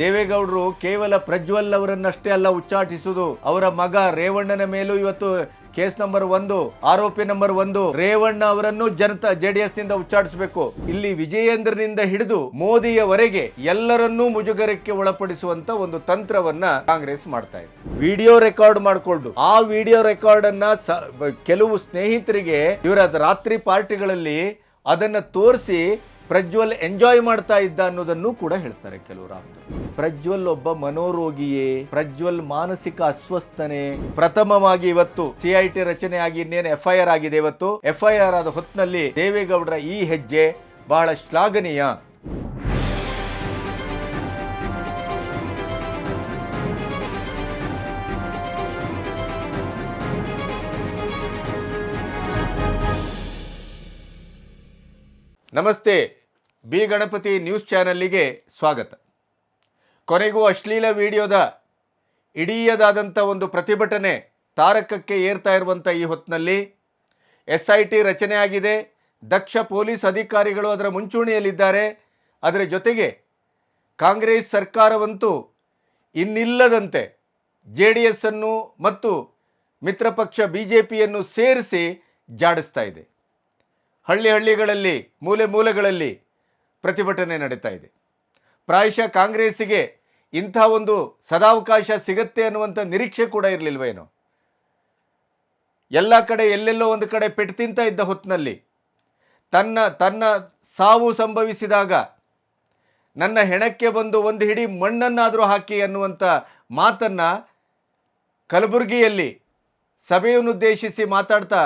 ದೇವೇಗೌಡರು ಕೇವಲ ಪ್ರಜ್ವಲ್ ಅವರನ್ನಷ್ಟೇ ಅಲ್ಲ ಉಚ್ಚಾಟಿಸುವುದು ಅವರ ಮಗ ರೇವಣ್ಣನ ಮೇಲೂ ಇವತ್ತು ಕೇಸ್ ನಂಬರ್ ಒಂದು, ಆರೋಪಿ ನಂಬರ್ ಒಂದು, ರೇವಣ್ಣ ಅವರನ್ನು ಜನತಾ, ಜೆಡಿಎಸ್ನಿಂದ ಉಚ್ಚಾಟಿಸಬೇಕು. ಇಲ್ಲಿ ವಿಜಯೇಂದ್ರನಿಂದ ಹಿಡಿದು ಮೋದಿಯವರೆಗೆ ಎಲ್ಲರನ್ನೂ ಮುಜುಗರಕ್ಕೆ ಒಳಪಡಿಸುವಂತ ಒಂದು ತಂತ್ರವನ್ನ ಕಾಂಗ್ರೆಸ್ ಮಾಡ್ತಾ ಇದೆ. ವಿಡಿಯೋ ರೆಕಾರ್ಡ್ ಮಾಡಿಕೊಂಡು ಆ ವಿಡಿಯೋ ರೆಕಾರ್ಡ್ ಅನ್ನ ಕೆಲವು ಸ್ನೇಹಿತರಿಗೆ ಇವರ ರಾತ್ರಿ ಪಾರ್ಟಿಗಳಲ್ಲಿ ಅದನ್ನ ತೋರಿಸಿ ಪ್ರಜ್ವಲ್ ಎಂಜಾಯ್ ಮಾಡ್ತಾ ಇದ್ದ ಅನ್ನೋದನ್ನು ಕೂಡ ಹೇಳ್ತಾರೆ ಕೆಲವರು ಪ್ರಜ್ವಲ್ ಒಬ್ಬ ಮನೋರೋಗಿಯೇ, ಪ್ರಜ್ವಲ್ ಮಾನಸಿಕ ಅಸ್ವಸ್ಥನೆ. ಪ್ರಥಮವಾಗಿ ಇವತ್ತು ಸಿಐಟಿ ರಚನೆ ಆಗಿ ಇನ್ನೇನು ಎಫ್ಐಆರ್ ಆಗಿದೆ ಇವತ್ತು. ಎಫ್ಐಆರ್ ಆದ ಹೊತ್ತಿನಲ್ಲಿ ದೇವೇಗೌಡರ ಈ ಹೆಜ್ಜೆ ಬಹಳ ಶ್ಲಾಘನೀಯ. ನಮಸ್ತೆ. ಬಿ ಗಣಪತಿ ನ್ಯೂಸ್ ಚಾನಲ್ಲಿಗೆ ಸ್ವಾಗತ. ಕೊನೆಗೂ ಅಶ್ಲೀಲ ವಿಡಿಯೋದ ಇಡೀಯದಾದಂಥ ಒಂದು ಪ್ರತಿಭಟನೆ ತಾರಕಕ್ಕೆ ಏರ್ತಾ ಇರುವಂಥ ಈ ಹೊತ್ತಿನಲ್ಲಿ ಎಸ್ ಐ ಟಿ ರಚನೆಯಾಗಿದೆ ದಕ್ಷ ಪೊಲೀಸ್ ಅಧಿಕಾರಿಗಳು ಅದರ ಮುಂಚೂಣಿಯಲ್ಲಿದ್ದಾರೆ. ಅದರ ಜೊತೆಗೆ ಕಾಂಗ್ರೆಸ್ ಸರ್ಕಾರವಂತೂ ಇನ್ನಿಲ್ಲದಂತೆ ಜೆ ಡಿ ಎಸ್ಸನ್ನು ಮತ್ತು ಮಿತ್ರಪಕ್ಷ ಬಿ ಜೆ ಪಿಯನ್ನು ಸೇರಿಸಿ ಜಾಡಿಸ್ತಾ ಇದೆ. ಹಳ್ಳಿ ಹಳ್ಳಿಗಳಲ್ಲಿ, ಮೂಲೆ ಮೂಲೆಗಳಲ್ಲಿ ಪ್ರತಿಭಟನೆ ನಡೀತಾ ಇದೆ. ಪ್ರಾಯಶಃ ಕಾಂಗ್ರೆಸ್ಸಿಗೆ ಇಂಥ ಒಂದು ಸದಾವಕಾಶ ಸಿಗತ್ತೆ ಅನ್ನುವಂಥ ನಿರೀಕ್ಷೆ ಕೂಡ ಇರಲಿಲ್ವೇನೋ ಎಲ್ಲ ಕಡೆ ಎಲ್ಲೆಲ್ಲೋ ಒಂದು ಕಡೆ ಪೆಟ್ಟು ತಿಂತ ಇದ್ದ ಹೊತ್ತಿನಲ್ಲಿ ತನ್ನ ತನ್ನ ಸಾವು ಸಂಭವಿಸಿದಾಗ ನನ್ನ ಹೆಣಕ್ಕೆ ಬಂದು ಒಂದು ಹಿಡಿ ಮಣ್ಣನ್ನಾದರೂ ಹಾಕಿ ಅನ್ನುವಂಥ ಮಾತನ್ನು ಕಲಬುರಗಿಯಲ್ಲಿ ಸಭೆಯನ್ನುದ್ದೇಶಿಸಿ ಮಾತಾಡ್ತಾ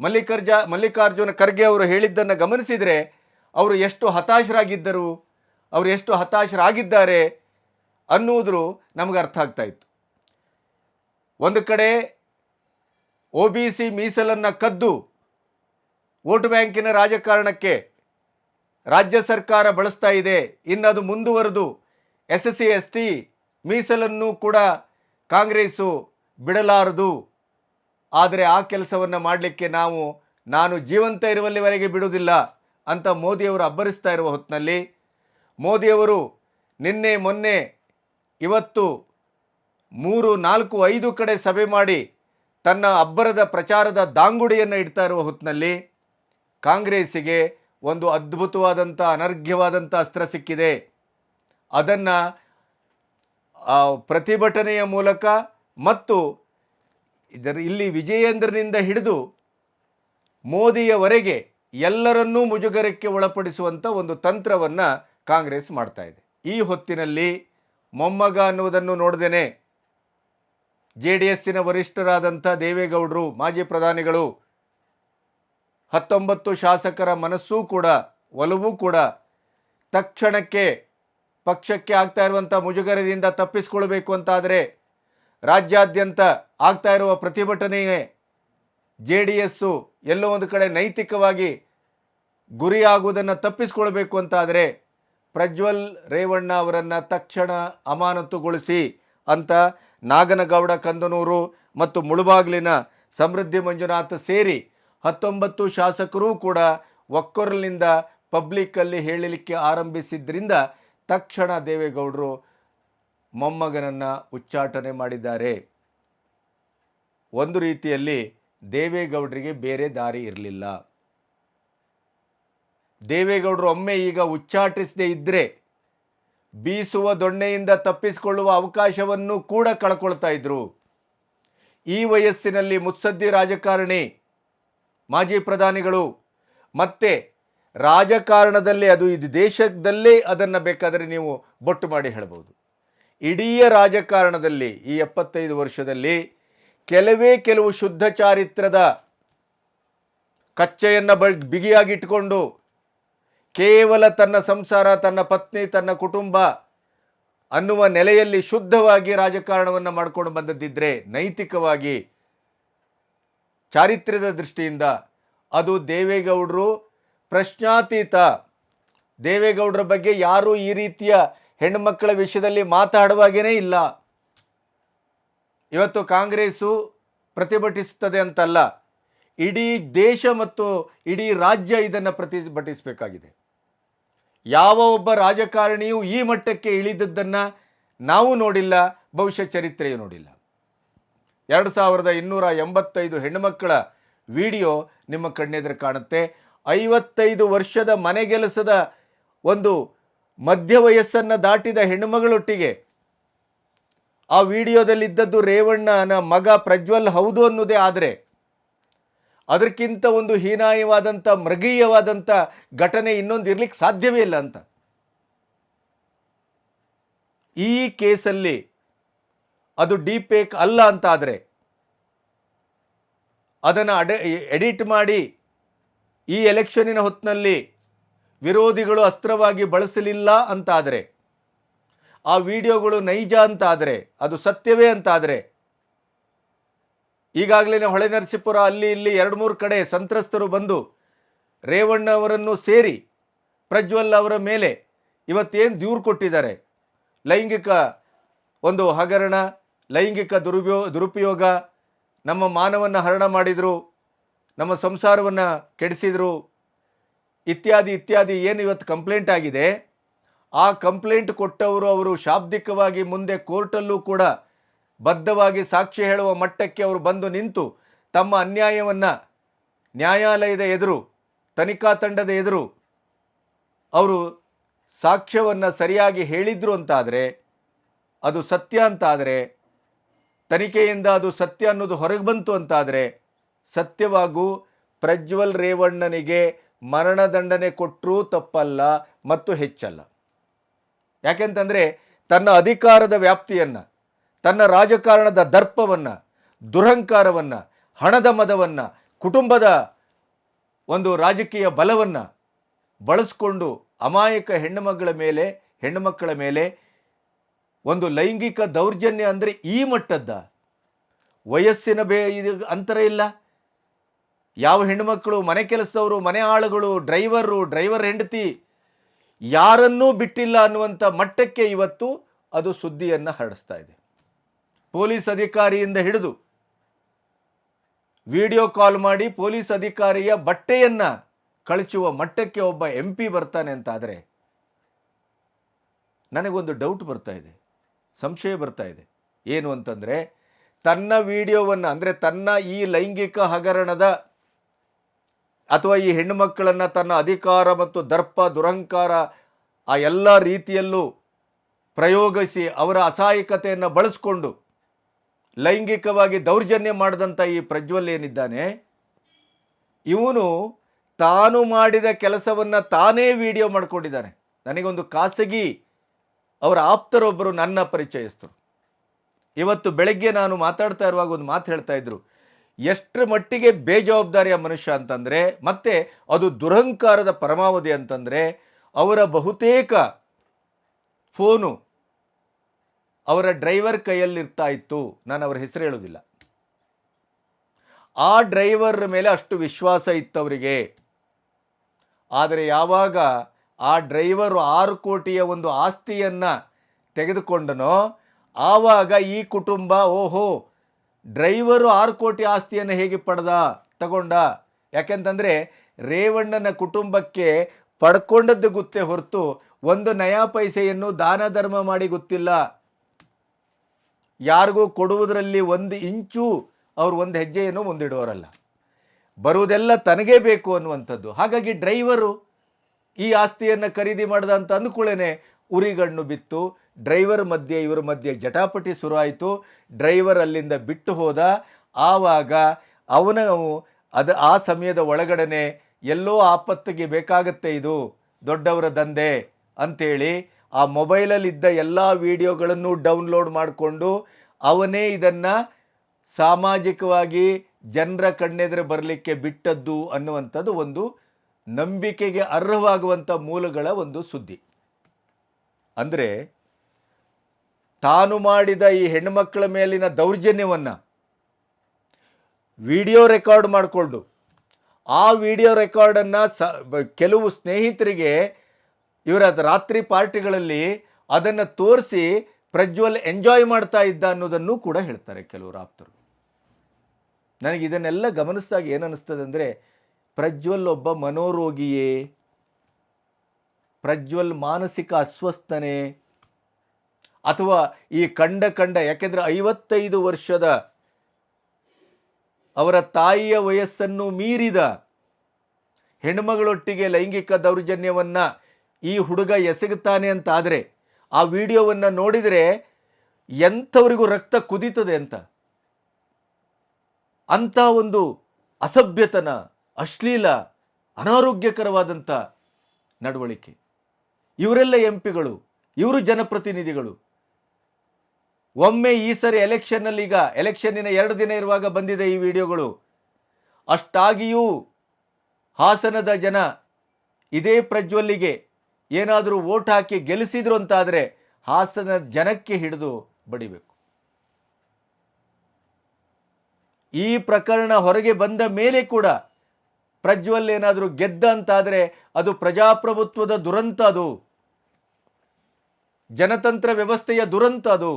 ಮಲ್ಲಿಕಾರ್ಜ, ಮಲ್ಲಿಕಾರ್ಜುನ ಖರ್ಗೆ ಅವರು ಹೇಳಿದ್ದನ್ನು ಗಮನಿಸಿದರೆ ಅವರು ಎಷ್ಟು ಹತಾಶರಾಗಿದ್ದರು, ಅವರು ಎಷ್ಟು ಹತಾಶರಾಗಿದ್ದಾರೆ ಅನ್ನುವುದು ನಮಗೆ ಅರ್ಥ ಆಗ್ತಾ ಇತ್ತು. ಒಂದು ಕಡೆ ಒ ಬಿ ಸಿ ಮೀಸಲನ್ನು ಕದ್ದು ವೋಟ್ ಬ್ಯಾಂಕಿನ ರಾಜಕಾರಣಕ್ಕೆ ರಾಜ್ಯ ಸರ್ಕಾರ ಬಳಸ್ತಾ ಇದೆ ಇನ್ನು ಅದು ಮುಂದುವರೆದು S S C, S T ಮೀಸಲನ್ನು ಕೂಡ ಕಾಂಗ್ರೆಸ್ಸು ಬಿಡಲಾರದು. ಆದರೆ ಆ ಕೆಲಸವನ್ನು ಮಾಡಲಿಕ್ಕೆ ನಾವು, ನಾನು ಜೀವಂತ ಇರುವಲ್ಲಿವರೆಗೆ ಬಿಡುವುದಿಲ್ಲ. ಅಂತ ಮೋದಿಯವರು ಅಬ್ಬರಿಸ್ತಾ ಇರುವ ಹೊತ್ತಿನಲ್ಲಿ ಮೋದಿಯವರು ನಿನ್ನೆ, ಮೊನ್ನೆ, ಇವತ್ತು ಮೂರು, ನಾಲ್ಕು, ಐದು ಕಡೆ ಸಭೆ ಮಾಡಿ ತನ್ನ ಅಬ್ಬರದ ಪ್ರಚಾರದ ದಾಂಗುಡಿಯನ್ನು ಇಡ್ತಾ ಇರುವ ಹೊತ್ತಿನಲ್ಲಿ ಕಾಂಗ್ರೆಸ್ಸಿಗೆ ಒಂದು ಅದ್ಭುತವಾದಂಥ, ಅನರ್ಘ್ಯವಾದಂಥ ಅಸ್ತ್ರ ಸಿಕ್ಕಿದೆ. ಅದನ್ನು ಪ್ರತಿಭಟನೆಯ ಮೂಲಕ ಮತ್ತು ಇದರ, ಇಲ್ಲಿ ವಿಜಯೇಂದ್ರನಿಂದ ಹಿಡಿದು ಮೋದಿಯವರೆಗೆ ಎಲ್ಲರನ್ನೂ ಮುಜುಗರಕ್ಕೆ ಒಳಪಡಿಸುವಂಥ ಒಂದು ತಂತ್ರವನ್ನು ಕಾಂಗ್ರೆಸ್ ಮಾಡ್ತಾ ಇದೆ. ಈ ಹೊತ್ತಿನಲ್ಲಿ ಮೊಮ್ಮಗ ಅನ್ನುವುದನ್ನು ನೋಡ್ದೇನೆ ಜೆ ಡಿ ಎಸ್ಸಿನ ವರಿಷ್ಠರಾದಂಥ ದೇವೇಗೌಡರು, ಮಾಜಿ ಪ್ರಧಾನಿಗಳು, ಹತ್ತೊಂಬತ್ತು ಶಾಸಕರ ಮನಸ್ಸೂ ಕೂಡ, ಒಲವೂ ಕೂಡ ತಕ್ಷಣಕ್ಕೆ ಪಕ್ಷಕ್ಕೆ ಆಗ್ತಾ ಇರುವಂಥ ಮುಜುಗರದಿಂದ ತಪ್ಪಿಸಿಕೊಳ್ಬೇಕು ಅಂತಾದರೆ ರಾಜ್ಯಾದ್ಯಂತ ಆಗ್ತಾ ಇರುವ ಪ್ರತಿಭಟನೆಯೇ ಜೆ ಡಿ ಎಸ್ಸು ಎಲ್ಲೋ ಒಂದು ಕಡೆ ನೈತಿಕವಾಗಿ ಗುರಿಯಾಗುವುದನ್ನು ತಪ್ಪಿಸಿಕೊಳ್ಬೇಕು ಅಂತಾದರೆ ಪ್ರಜ್ವಲ್ ರೇವಣ್ಣ ಅವರನ್ನು ತಕ್ಷಣ ಅಮಾನತುಗೊಳಿಸಿ ಅಂತ ನಾಗನಗೌಡ, ಕಂದನೂರು ಮತ್ತು ಮುಳುಬಾಗಿಲಿನ ಸಮೃದ್ಧಿ ಮಂಜುನಾಥ್ ಸೇರಿ ಹತ್ತೊಂಬತ್ತು ಶಾಸಕರೂ ಕೂಡ ಒಕ್ಕೊರಲಿನಿಂದ ಪಬ್ಲಿಕ್ಕಲ್ಲಿ ಹೇಳಲಿಕ್ಕೆ ಆರಂಭಿಸಿದ್ದರಿಂದ ತಕ್ಷಣ ದೇವೇಗೌಡರು ಮೊಮ್ಮಗನನ್ನು ಉಚ್ಚಾಟನೆ ಮಾಡಿದ್ದಾರೆ. ಒಂದು ರೀತಿಯಲ್ಲಿ ದೇವೇಗೌಡರಿಗೆ ಬೇರೆ ದಾರಿ ಇರಲಿಲ್ಲ. ದೇವೇಗೌಡರು ಒಮ್ಮೆ ಈಗ ಉಚ್ಚಾಟಿಸದೇ ಇದ್ದರೆ ಬೀಸುವ ದೊಣ್ಣೆಯಿಂದ ತಪ್ಪಿಸಿಕೊಳ್ಳುವ ಅವಕಾಶವನ್ನು ಕೂಡ ಕಳ್ಕೊಳ್ತಾ ಇದ್ರು. ಈ ವಯಸ್ಸಿನಲ್ಲಿ ಮುತ್ಸದ್ದಿ ರಾಜಕಾರಣಿ, ಮಾಜಿ ಪ್ರಧಾನಿಗಳು ಮತ್ತೆ ರಾಜಕಾರಣದಲ್ಲೇ ಅದು ಇದು ದೇಶದಲ್ಲೇ ಅದನ್ನು ಬೇಕಾದರೆ ನೀವು ಬೊಟ್ಟು ಮಾಡಿ ಹೇಳ್ಬೋದು. ಇಡೀ ರಾಜಕಾರಣದಲ್ಲಿ ಈ ಎಪ್ಪತ್ತೈದು ವರ್ಷದಲ್ಲಿ ಕೆಲವೇ ಕೆಲವು ಶುದ್ಧ ಚಾರಿತ್ರದ ಕಚ್ಚೆಯನ್ನು ಬ ಬಿಗಿಯಾಗಿಟ್ಟುಕೊಂಡು ಕೇವಲ ತನ್ನ ಸಂಸಾರ, ತನ್ನ ಪತ್ನಿ, ತನ್ನ ಕುಟುಂಬ ಅನ್ನುವ ನೆಲೆಯಲ್ಲಿ ಶುದ್ಧವಾಗಿ ರಾಜಕಾರಣವನ್ನು ಮಾಡಿಕೊಂಡು ಬಂದದ್ದಿದ್ದರೆ ನೈತಿಕವಾಗಿ ಚಾರಿತ್ರ್ಯದ ದೃಷ್ಟಿಯಿಂದ ಅದು ದೇವೇಗೌಡರು ಪ್ರಶ್ನಾತೀತ. ದೇವೇಗೌಡರ ಬಗ್ಗೆ ಯಾರೂ ಈ ರೀತಿಯ ಹೆಣ್ಣುಮಕ್ಕಳ ವಿಷಯದಲ್ಲಿ ಮಾತಾಡುವಾಗೇ ಇಲ್ಲ. ಇವತ್ತು ಕಾಂಗ್ರೆಸ್ಸು ಪ್ರತಿಭಟಿಸುತ್ತದೆ ಅಂತಲ್ಲ, ಇಡೀ ದೇಶ ಮತ್ತು ಇಡೀ ರಾಜ್ಯ ಇದನ್ನು ಪ್ರತಿಭಟಿಸಬೇಕಾಗಿದೆ. ಯಾವ ಒಬ್ಬ ರಾಜಕಾರಣಿಯು ಈ ಮಟ್ಟಕ್ಕೆ ಇಳಿದದ್ದನ್ನು ನಾವು ನೋಡಿಲ್ಲ, ಭವಿಷ್ಯ ಚರಿತ್ರೆಯೂ ನೋಡಿಲ್ಲ. ಎರಡು ಸಾವಿರದ ಇನ್ನೂರ ಎಂಬತ್ತೈದು ಹೆಣ್ಣುಮಕ್ಕಳ ವಿಡಿಯೋ ನಿಮ್ಮ ಕಣ್ಣೆದುರು ಕಾಣುತ್ತೆ. ಐವತ್ತೈದು ವರ್ಷದ ಮನೆಗೆಲಸದ ಒಂದು ಮಧ್ಯ ವಯಸ್ಸನ್ನು ದಾಟಿದ ಹೆಣ್ಣುಮಗಳೊಟ್ಟಿಗೆ ಆ ವಿಡಿಯೋದಲ್ಲಿದ್ದದ್ದು ರೇವಣ್ಣನ ಮಗ ಪ್ರಜ್ವಲ್ ಹೌದು ಅನ್ನೋದೇ ಆದರೆ ಅದಕ್ಕಿಂತ ಒಂದು ಹೀನಾಯವಾದಂಥ ಮೃಗೀಯವಾದಂಥ ಘಟನೆ ಇನ್ನೊಂದು ಇರ್ಲಿಕ್ಕೆ ಸಾಧ್ಯವೇ ಇಲ್ಲ ಅಂತ. ಈ ಕೇಸಲ್ಲಿ ಅದು ಡೀಪೇಕ್ ಅಲ್ಲ ಅಂತ ಆದರೆ ಅದನ್ನು ಅಡೆ, ಎಡಿಟ್ ಮಾಡಿ ಈ ಎಲೆಕ್ಷನಿನ ಹೊತ್ತಿನಲ್ಲಿ ವಿರೋಧಿಗಳು ಅಸ್ತ್ರವಾಗಿ ಬಳಸಲಿಲ್ಲ ಅಂತಾದರೆ ಆ ವಿಡಿಯೋಗಳು ನೈಜ ಅಂತಾದರೆ, ಅದು ಸತ್ಯವೇ ಅಂತಾದರೆ, ಈಗಾಗಲೇ ಹೊಳೆ ನರಸೀಪುರ ಅಲ್ಲಿ ಇಲ್ಲಿ ಎರಡು ಮೂರು ಕಡೆ ಸಂತ್ರಸ್ತರು ಬಂದು ರೇವಣ್ಣ ಅವರನ್ನು ಸೇರಿ ಪ್ರಜ್ವಲ್ ಅವರ ಮೇಲೆ ಇವತ್ತೇನು ದೂರು ಕೊಟ್ಟಿದ್ದಾರೆ? ಲೈಂಗಿಕ ಒಂದು ಹಗರಣ, ಲೈಂಗಿಕ ದುರುಪಯೋ, ದುರುಪಯೋಗ, ನಮ್ಮ ಮಾನವನ್ನು ಹರಣ ಮಾಡಿದರು, ನಮ್ಮ ಸಂಸಾರವನ್ನು ಕೆಡಿಸಿದರು, ಇತ್ಯಾದಿ ಇತ್ಯಾದಿ ಏನು ಇವತ್ತು ಕಂಪ್ಲೇಂಟ್ ಆಗಿದೆ? ಆ ಕಂಪ್ಲೇಂಟ್ ಕೊಟ್ಟವರು ಅವರು ಶಾಬ್ದಿಕವಾಗಿ ಮುಂದೆ ಕೋರ್ಟಲ್ಲೂ ಕೂಡ ಬದ್ಧವಾಗಿ ಸಾಕ್ಷಿ ಹೇಳುವ ಮಟ್ಟಕ್ಕೆ ಅವರು ಬಂದು ನಿಂತು ತಮ್ಮ ಅನ್ಯಾಯವನ್ನು ನ್ಯಾಯಾಲಯದ ಎದುರು, ತನಿಖಾ ತಂಡದ ಎದುರು ಅವರು ಸಾಕ್ಷ್ಯವನ್ನು ಸರಿಯಾಗಿ ಹೇಳಿದ್ರು ಅಂತಾದರೆ, ಅದು ಸತ್ಯ ಅಂತಾದರೆ, ತನಿಖೆಯಿಂದ ಅದು ಸತ್ಯ ಅನ್ನೋದು ಹೊರಗೆ ಬಂತು ಅಂತಾದರೆ, ಸತ್ಯವಾಗೂ ಪ್ರಜ್ವಲ್ ರೇವಣ್ಣನಿಗೆ ಮರಣದಂಡನೆ ಕೊಟ್ಟರೂ ತಪ್ಪಲ್ಲ ಮತ್ತು ಹೆಚ್ಚಲ್ಲ. ಯಾಕೆಂತಂದರೆ ತನ್ನ ಅಧಿಕಾರದ ವ್ಯಾಪ್ತಿಯನ್ನು, ತನ್ನ ರಾಜಕಾರಣದ ದರ್ಪವನ್ನು, ದುರಹಂಕಾರವನ್ನು, ಹಣದ ಮದವನ್ನು, ಕುಟುಂಬದ ಒಂದು ರಾಜಕೀಯ ಬಲವನ್ನು ಬಳಸ್ಕೊಂಡು ಅಮಾಯಕ ಹೆಣ್ಣುಮಕ್ಕಳ ಮೇಲೆ ಹೆಣ್ಣುಮಕ್ಕಳ ಮೇಲೆ ಒಂದು ಲೈಂಗಿಕ ದೌರ್ಜನ್ಯ ಅಂದರೆ ಈ ಮಟ್ಟದ್ದ ವಯಸ್ಸಿನ ಬೇ ಇದು ಅಂತರ ಇಲ್ಲ. ಯಾವ ಹೆಣ್ಣುಮಕ್ಕಳು ಮನೆ ಕೆಲಸದವರು, ಮನೆ ಆಳುಗಳು, ಡ್ರೈವರು, ಡ್ರೈವರ್ ಹೆಂಡತಿ ಯಾರನ್ನೂ ಬಿಟ್ಟಿಲ್ಲ ಅನ್ನುವಂಥ ಮಟ್ಟಕ್ಕೆ ಇವತ್ತು ಅದು ಸುದ್ದಿಯನ್ನು ಹರಡಿಸ್ತಾ ಇದೆ. ಪೊಲೀಸ್ ಅಧಿಕಾರಿಯಿಂದ ಹಿಡಿದು ವಿಡಿಯೋ ಕಾಲ್ ಮಾಡಿ ಪೊಲೀಸ್ ಅಧಿಕಾರಿಯ ಬಟ್ಟೆಯನ್ನು ಕಳಚುವ ಮಟ್ಟಕ್ಕೆ ಒಬ್ಬ ಎಂ ಪಿ ಬರ್ತಾನೆ ಅಂತಾದರೆ ನನಗೊಂದು ಡೌಟ್ ಬರ್ತಾ ಇದೆ, ಸಂಶಯ ಬರ್ತಾ ಇದೆ. ಏನು ಅಂತಂದರೆ ತನ್ನ ವಿಡಿಯೋವನ್ನು, ಅಂದರೆ ತನ್ನ ಈ ಲೈಂಗಿಕ ಹಗರಣದ ಅಥವಾ ಈ ಹೆಣ್ಣು ಮಕ್ಕಳನ್ನು ತನ್ನ ಅಧಿಕಾರ ಮತ್ತು ದರ್ಪ ದುರಂಕಾರ ಆ ಎಲ್ಲ ರೀತಿಯಲ್ಲೂ ಪ್ರಯೋಗಿಸಿ ಅವರ ಅಸಹಾಯಕತೆಯನ್ನು ಬಳಸಿಕೊಂಡು ಲೈಂಗಿಕವಾಗಿ ದೌರ್ಜನ್ಯ ಮಾಡಿದಂಥ ಈ ಪ್ರಜ್ವಲ್ ಏನಿದ್ದಾನೆ? ಇವನು ತಾನು ಮಾಡಿದ ಕೆಲಸವನ್ನು ತಾನೇ ವಿಡಿಯೋ ಮಾಡಿಕೊಂಡಿದ್ದಾನೆ. ನನಗೊಂದು ಖಾಸಗಿ ಅವರ ಆಪ್ತರೊಬ್ಬರು ನನ್ನ ಪರಿಚಯಸ್ಥರು. ಇವತ್ತು ಬೆಳಗ್ಗೆ ನಾನು ಮಾತಾಡ್ತಾ ಇರುವಾಗ ಒಂದು ಮಾತು ಹೇಳ್ತಾ ಇದ್ರು. ಎಷ್ಟರ ಮಟ್ಟಿಗೆ ಬೇಜವಾಬ್ದಾರಿಯ ಮನುಷ್ಯ ಅಂತಂದರೆ, ಮತ್ತೆ ಅದು ದುರಹಂಕಾರದ ಪರಮಾವಧಿ ಅಂತಂದರೆ, ಅವರ ಬಹುತೇಕ ಫೋನು ಅವರ ಡ್ರೈವರ್ ಕೈಯಲ್ಲಿರ್ತಾ ಇತ್ತು. ನಾನು ಅವರ ಹೆಸರು ಹೇಳೋದಿಲ್ಲ. ಆ ಡ್ರೈವರ್ ಮೇಲೆ ಅಷ್ಟು ವಿಶ್ವಾಸ ಇತ್ತು ಅವರಿಗೆ ಆದರೆ ಯಾವಾಗ ಆ ಡ್ರೈವರು ಆರು ಕೋಟಿಯ ಒಂದು ಆಸ್ತಿಯನ್ನು ತೆಗೆದುಕೊಂಡನೋ, ಆವಾಗ ಈ ಕುಟುಂಬ ಓಹೋ ಡ್ರೈವರು ಆರು ಕೋಟಿ ಆಸ್ತಿಯನ್ನು ಹೇಗೆ ಪಡೆದ, ತಗೊಂಡ? ಯಾಕೆಂತಂದರೆ ರೇವಣ್ಣನ ಕುಟುಂಬಕ್ಕೆ ಪಡ್ಕೊಂಡದ್ದು ಗೊತ್ತೇ ಹೊರತು ಒಂದು ನಯಾ ಪೈಸೆಯನ್ನು ದಾನ ಧರ್ಮ ಮಾಡಿ ಗೊತ್ತಿಲ್ಲ. ಯಾರಿಗೂ ಕೊಡುವುದರಲ್ಲಿ ಒಂದು ಇಂಚು ಅವರು ಒಂದು ಹೆಜ್ಜೆಯನ್ನು ಮುಂದಿಡುವರಲ್ಲ ಬರುವುದೆಲ್ಲ ತನಗೇ ಬೇಕು ಅನ್ನುವಂಥದ್ದು. ಹಾಗಾಗಿ ಡ್ರೈವರು ಈ ಆಸ್ತಿಯನ್ನು ಖರೀದಿ ಮಾಡಿದ ಅಂತ ಅಂದ್ಕೊಳ್ಳೇನೆ ಉರಿಗಣ್ಣು ಬಿತ್ತು, ಡ್ರೈವರ್ ಮಧ್ಯೆ ಇವರ ಮಧ್ಯೆ ಜಟಾಪಟಿ ಶುರುವಾಯಿತು ಡ್ರೈವರ್ ಅಲ್ಲಿಂದ ಬಿಟ್ಟು ಹೋದ, ಆವಾಗ ಅವನ ಅದು ಆ ಸಮಯದ ಒಳಗಡೆನೆ ಎಲ್ಲೋ ಆಪತ್ತಿಗೆ ಬೇಕಾಗತ್ತೆ ಇದು, ದೊಡ್ಡವರ ದಂಧೆ ಅಂಥೇಳಿ ಆ ಮೊಬೈಲಲ್ಲಿದ್ದ ಎಲ್ಲ ವಿಡಿಯೋಗಳನ್ನು ಡೌನ್ಲೋಡ್ ಮಾಡಿಕೊಂಡು ಅವನೇ ಇದನ್ನು ಸಾಮಾಜಿಕವಾಗಿ ಜನರ ಕಣ್ಣೆದುರು ಬರಲಿಕ್ಕೆ ಬಿಟ್ಟದ್ದು ಅನ್ನುವಂಥದ್ದು ಒಂದು ನಂಬಿಕೆಗೆ ಅರ್ಹವಾಗುವಂಥ ಮೂಲಗಳ ಒಂದು ಸುದ್ದಿ. ಅಂದರೆ ತಾನು ಮಾಡಿದ ಈ ಹೆಣ್ಣುಮಕ್ಕಳ ಮೇಲಿನ ದೌರ್ಜನ್ಯವನ್ನು ವಿಡಿಯೋ ರೆಕಾರ್ಡ್ ಮಾಡಿಕೊಂಡು ಆ ವಿಡಿಯೋ ರೆಕಾರ್ಡನ್ನು ಸ ಕೆಲವು ಸ್ನೇಹಿತರಿಗೆ ಇವರ ರಾತ್ರಿ ಪಾರ್ಟಿಗಳಲ್ಲಿ ಅದನ್ನು ತೋರಿಸಿ ಪ್ರಜ್ವಲ್ ಎಂಜಾಯ್ ಮಾಡ್ತಾ ಇದ್ದ ಅನ್ನೋದನ್ನು ಕೂಡ ಹೇಳ್ತಾರೆ ಕೆಲವರು ಆಪ್ತರು ನನಗೆ ಇದನ್ನೆಲ್ಲ ಗಮನಿಸಿದಾಗ ಏನನ್ನಿಸ್ತದೆ ಅಂದರೆ ಪ್ರಜ್ವಲ್ ಒಬ್ಬ ಮನೋರೋಗಿಯೇ. ಪ್ರಜ್ವಲ್ ಮಾನಸಿಕ ಅಸ್ವಸ್ಥನೆ ಅಥವಾ ಈ ಕಂಡ ಕಂಡ, ಯಾಕೆಂದರೆ ಐವತ್ತೈದು ವರ್ಷದ ಅವರ ತಾಯಿಯ ವಯಸ್ಸನ್ನು ಮೀರಿದ ಹೆಣ್ಮಗಳೊಟ್ಟಿಗೆ ಲೈಂಗಿಕ ದೌರ್ಜನ್ಯವನ್ನು ಈ ಹುಡುಗ ಎಸಗುತ್ತಾನೆ ಅಂತ ಆದರೆ ಆ ವಿಡಿಯೋವನ್ನು ನೋಡಿದರೆ ಎಂಥವರಿಗೂ ರಕ್ತ ಕುದೀತದೆ ಅಂತ. ಅಂಥ ಒಂದು ಅಸಭ್ಯತನ, ಅಶ್ಲೀಲ, ಅನಾರೋಗ್ಯಕರವಾದಂಥ ನಡವಳಿಕೆ. ಇವರೆಲ್ಲ ಎಂ ಪಿಗಳು ಇವರು ಜನಪ್ರತಿನಿಧಿಗಳು. ಒಮ್ಮೆ ಈ ಸರಿ ಎಲೆಕ್ಷನ್ನಲ್ಲಿ ಈಗ, ಎಲೆಕ್ಷನ್ನಿನ ಎರಡು ದಿನ ಇರುವಾಗ ಬಂದಿದೆ ಈ ವಿಡಿಯೋಗಳು. ಅಷ್ಟಾಗಿಯೂ ಹಾಸನದ ಜನ ಇದೇ ಪ್ರಜ್ವಲ್ಲಿಗೆ ಏನಾದರೂ ವೋಟ್ ಹಾಕಿ ಗೆಲ್ಲಿಸಿದ್ರು ಅಂತಾದರೆ ಹಾಸನ ಜನಕ್ಕೆ ಹಿಡಿದು ಬಡಿಬೇಕು. ಈ ಪ್ರಕರಣ ಹೊರಗೆ ಬಂದ ಮೇಲೆ ಕೂಡ ಪ್ರಜ್ವಲ್ ಏನಾದರೂ ಗೆದ್ದ ಅಂತಾದರೆ ಅದು ಪ್ರಜಾಪ್ರಭುತ್ವದ ದುರಂತ ಅದು. ಜನತಂತ್ರ ವ್ಯವಸ್ಥೆಯ ದುರಂತ ಅದು.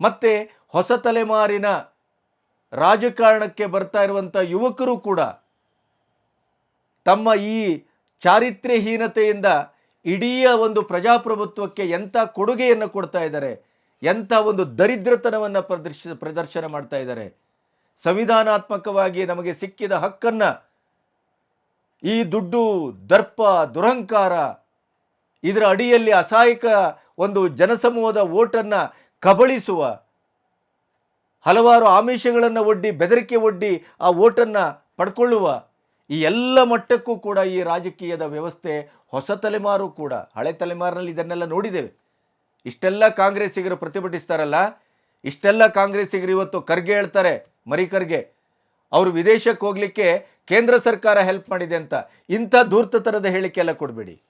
ಮತ್ತೆ ಹೊಸ ತಲೆಮಾರಿನ ರಾಜಕಾರಣಕ್ಕೆ ಬರ್ತಾ ಇರುವಂಥ ಯುವಕರು ಕೂಡ ತಮ್ಮ ಈ ಚಾರಿತ್ರ್ಯಹೀನತೆಯಿಂದ ಇಡೀ ಒಂದು ಪ್ರಜಾಪ್ರಭುತ್ವಕ್ಕೆ ಎಂಥ ಕೊಡುಗೆಯನ್ನು ಕೊಡ್ತಾ ಇದ್ದಾರೆ, ಎಂಥ ಒಂದು ದರಿದ್ರತನವನ್ನು ಪ್ರದರ್ಶ, ಪ್ರದರ್ಶನ ಮಾಡ್ತಾ ಇದ್ದಾರೆ. ಸಂವಿಧಾನಾತ್ಮಕವಾಗಿ ನಮಗೆ ಸಿಕ್ಕಿದ ಹಕ್ಕನ್ನು ಈ ದುಡ್ಡು, ದರ್ಪ, ದುರಹಂಕಾರ ಇದರ ಅಡಿಯಲ್ಲಿ ಅಸಹಾಯಕ ಒಂದು ಜನಸಮೂಹದ ಓಟನ್ನು ಕಬಳಿಸುವ ಹಲವಾರು ಆಮಿಷಗಳನ್ನು ಒಡ್ಡಿ, ಬೆದರಿಕೆ ಒಡ್ಡಿ ಆ ಓಟನ್ನು ಪಡ್ಕೊಳ್ಳುವ ಈ ಎಲ್ಲ ಮಟ್ಟಕ್ಕೂ ಕೂಡ ಈ ರಾಜಕೀಯದ ವ್ಯವಸ್ಥೆ ಹೊಸ ತಲೆಮಾರು ಕೂಡ, ಹಳೆ ತಲೆಮಾರಿನಲ್ಲಿ ಇದನ್ನೆಲ್ಲ ನೋಡಿದ್ದೇವೆ. ಇಷ್ಟೆಲ್ಲ ಕಾಂಗ್ರೆಸ್ಸಿಗರು ಪ್ರತಿಭಟಿಸ್ತಾರಲ್ಲ, ಇಷ್ಟೆಲ್ಲ ಕಾಂಗ್ರೆಸ್ಸಿಗರು ಇವತ್ತು ಕರ್ಗೆ ಹೇಳ್ತಾರೆ ಮರಿ ಖರ್ಗೆ ಅವರು ವಿದೇಶಕ್ಕೆ ಹೋಗಲಿಕ್ಕೆ ಕೇಂದ್ರ ಸರ್ಕಾರ ಹೆಲ್ಪ್ ಮಾಡಿದೆ ಅಂತ. ಇಂಥ ಧೂರ್ತತನದ ಹೇಳಿಕೆ ಎಲ್ಲ ಕೊಡಬೇಡಿ.